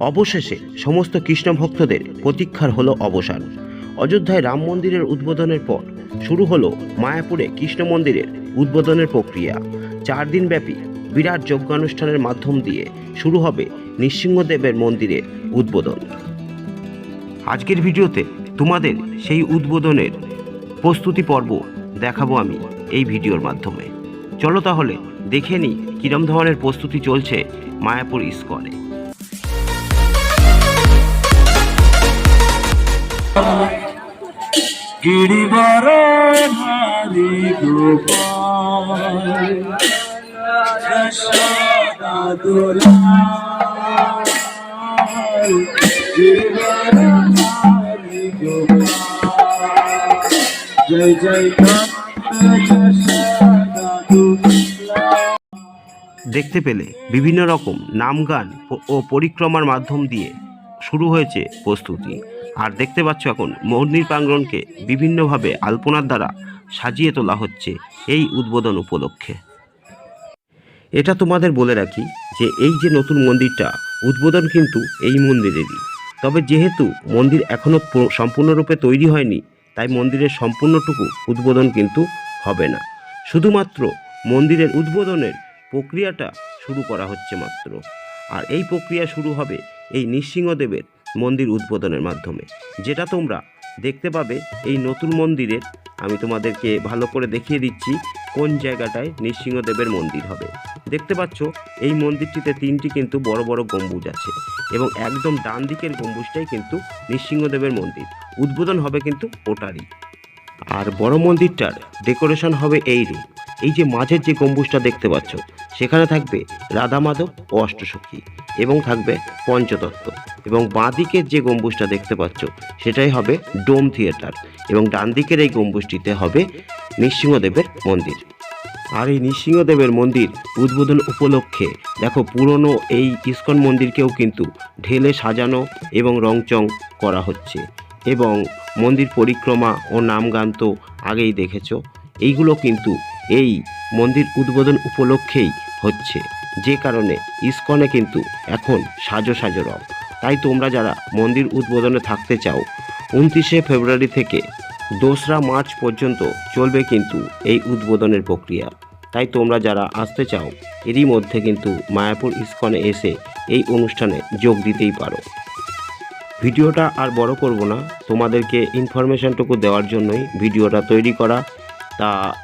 অবশেষে সমস্ত কৃষ্ণ ভক্তদের প্রতীক্ষার হলো অবসান। অযোধ্যায় রাম মন্দিরের উদ্বোধনের পর শুরু হলো মায়াপুরে কৃষ্ণ মন্দিরের উদ্বোধনের প্রক্রিয়া। চার দিনব্যাপী বিরাট যজ্ঞানুষ্ঠানের মাধ্যম দিয়ে শুরু হবে নৃসিংহদেবের মন্দিরের উদ্বোধন। আজকের ভিডিওতে তোমাদের সেই উদ্বোধনের প্রস্তুতি পর্ব দেখাবো আমি এই ভিডিওর মাধ্যমে। চলো তাহলে দেখে নিই কিরম ধরনের প্রস্তুতি চলছে মায়াপুর ইস্কনে। গিরিবর হারি গোপাল। জয় জয় দেখতে পেলে বিভিন্ন রকম নাম গান ও পরিক্রমার মাধ্যম দিয়ে শুরু হয়েছে প্রস্তুতি। আর দেখতে পাচ্ছ এখন মন্দির প্রাঙ্গণকে বিভিন্নভাবে আলপনার দ্বারা সাজিয়ে তোলা হচ্ছে এই উদ্বোধন উপলক্ষে। এটা তোমাদের বলে রাখি যে এই যে নতুন মন্দিরটা, উদ্বোধন কিন্তু এই মন্দিরেরই। তবে যেহেতু মন্দির এখনও সম্পূর্ণরূপে তৈরি হয়নি, তাই মন্দিরের সম্পূর্ণটুকু উদ্বোধন কিন্তু হবে না। শুধুমাত্র মন্দিরের উদ্বোধনের প্রক্রিয়াটা শুরু করা হচ্ছে মাত্র। আর এই প্রক্রিয়া শুরু হবে এই নৃসিংহদেবের মন্দির উদ্বোধনের মাধ্যমে। যেটা তোমরা দেখতে পাবে এই নতুন মন্দিরের, আমি তোমাদেরকে ভালো করে দেখিয়ে দিচ্ছি কোন জায়গাটায় নৃসিংহদেবের মন্দির হবে। দেখতে পাচ্ছ, এই মন্দিরটিতে তিনটি কিন্তু বড় বড় গম্বুজ আছে এবং একদম ডান দিকের গম্বুজটাই কিন্তু নৃসিংহদেবের মন্দির। উদ্বোধন হবে কিন্তু ওটারই। আর বড় মন্দিরটার ডেকোরেশন হবে এই রূপ এই যে মাঝের যে গম্বুজটা দেখতে পাচ্ছ, সেখানে থাকবে রাধা মাধব ও অষ্টসখী এবং থাকবে পঞ্চতত্ত্ব এবং বাঁ দিকের যে গম্বুজটা দেখতে পাচ্ছ, সেটাই হবে ডোম থিয়েটার এবং ডান দিকের এই গম্বুজটিতে হবে নৃসিংহদেবের মন্দির। আর এই নৃসিংহদেবের মন্দির উদ্বোধন উপলক্ষে, দেখো পুরনো এই ইস্কন মন্দিরকেও কিন্তু ঢেলে সাজানো এবং রংচং করা হচ্ছে। এবং মন্দির পরিক্রমা ও নাম গান তো আগেই দেখেছ। এইগুলো কিন্তু এই মন্দির উদ্বোধন উপলক্ষেই হচ্ছে। যে কারণে ইস্কনে কিন্তু এখন সাজো সাজো রব। তাই তোমরা যারা মন্দির উদ্বোধনে থাকতে চাও, উনত্রিশে ফেব্রুয়ারি থেকে দোসরা মার্চ পর্যন্ত চলবে কিন্তু এই উদ্বোধনের প্রক্রিয়া। তাই তোমরা যারা আসতে চাও, এরই মধ্যে কিন্তু মায়াপুর ইস্কনে এসে এই অনুষ্ঠানে যোগ দিতেই পারো। ভিডিওটা আর বড় করব না। তোমাদেরকে ইনফরমেশনটুকু দেওয়ার জন্যই ভিডিওটা তৈরি করা। তা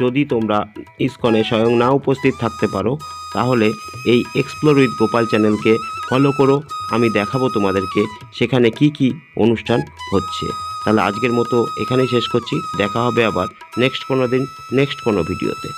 যদি তোমরা ইসকনে স্বয়ং না উপস্থিত থাকতে পারো, তাহলে এই এক্সপ্লোর উইথ গোপাল চ্যানেলকে ফলো করো। আমি দেখাবো তোমাদেরকে সেখানে কি কি অনুষ্ঠান হচ্ছে। তাহলে আজকের মতো এখানেই শেষ করছি। দেখা হবে আবার নেক্সট কোনো দিন নেক্সট কোনো ভিডিওতে